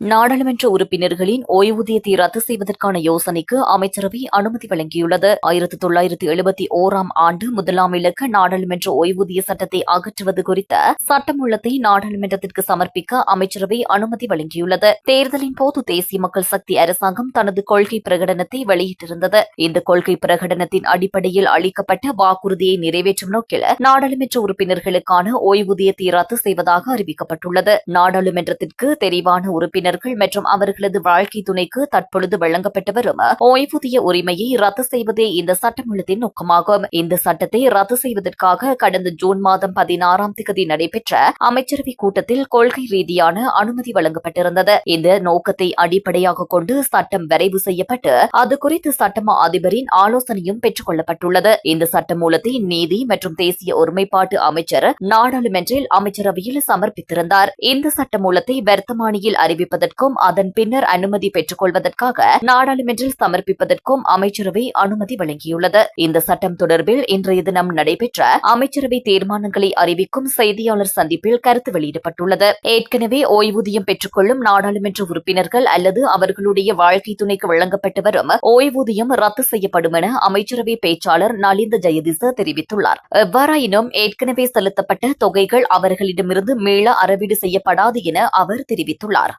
நாடாளுமன்ற உறுப்பினர்களின் ஓய்வூதியத்தை ரத்து செய்வதற்கான யோசனைக்கு அமைச்சரவை அனுமதி வழங்கியுள்ளது. ஆயிரத்தி தொள்ளாயிரத்தி எழுபத்தி ஓராம் ஆண்டு முதலாம் இலக்க நாடாளுமன்ற ஓய்வூதிய சட்டத்தை அகற்றுவது குறித்த சட்டமூலத்தை நாடாளுமன்றத்திற்கு சமர்ப்பிக்க அமைச்சரவை அனுமதி வழங்கியுள்ளது. தேர்தலின் போது தேசிய மக்கள் சக்தி அரசாங்கம் தனது கொள்கை பிரகடனத்தை வெளியிட்டிருந்தது. இந்த கொள்கை பிரகடனத்தின் அடிப்படையில் அளிக்கப்பட்ட வாக்குறுதியை நிறைவேற்றும் நோக்கில் நாடாளுமன்ற உறுப்பினர்களுக்கான ஓய்வூதியத்தை ரத்து செய்வதாக அறிவிக்கப்பட்டுள்ளது. நாடாளுமன்றத்திற்கு தெரிவான உறுப்பினர் உறவினர்கள் மற்றும் அவர்களது வாழ்க்கை துணைக்கு தற்பொழுது வழங்கப்பட்டு வரும் ஓய்வூதிய உரிமையை ரத்து செய்வதே இந்த சட்டமூலத்தின் நோக்கமாகும். இந்த சட்டத்தை ரத்து செய்வதற்காக கடந்த ஜூன் மாதம் பதினாறாம் தேதி நடைபெற்ற அமைச்சரவை கூட்டத்தில் கொள்கை ரீதியான அனுமதி வழங்கப்பட்டிருந்தது. இந்த நோக்கத்தை அடிப்படையாக கொண்டு சட்டம் வரைவு செய்யப்பட்டு அது குறித்து சட்டமா அதிபரின் ஆலோசனையும் பெற்றுக் கொள்ளப்பட்டுள்ளது இந்த சட்டமூலத்தை நீதி மற்றும் தேசிய ஒருமைப்பாட்டு அமைச்சர் நாடாளுமன்றில் அமைச்சரவையில் சமர்ப்பித்திருந்தார். இந்த சட்டமூலத்தை வர்த்தமானியில் அறிவிப்பது சமர்ப்பிப்பதற்கும் அதன் பின்னர் அனுமதி பெற்றுக் கொள்வதற்காக நாடாளுமன்றில் சமர்ப்பிப்பதற்கும் அமைச்சரவை அனுமதி வழங்கியுள்ளது. இந்த சட்டம் தொடர்பில் இன்றைய தினம் நடைபெற்ற அமைச்சரவை தீர்மானங்களை அறிவிக்கும் செய்தியாளர் சந்திப்பில் கருத்து வெளியிடப்பட்டுள்ளது. ஏற்கனவே ஓய்வூதியம் பெற்றுக்கொள்ளும் நாடாளுமன்ற உறுப்பினர்கள் அல்லது அவர்களுடைய வாழ்க்கை துணைக்கு வழங்கப்பட்டு வரும் ஓய்வூதியம் ரத்து செய்யப்படும் என அமைச்சரவை பேச்சாளர் நலிந்த ஜெயதிச தெரிவித்துள்ளார். எவ்வாறாயினும் ஏற்கனவே செலுத்தப்பட்ட தொகைகள் அவர்களிடமிருந்து மீள அறவீடு செய்யப்படாது என அவர் தெரிவித்துள்ளார்.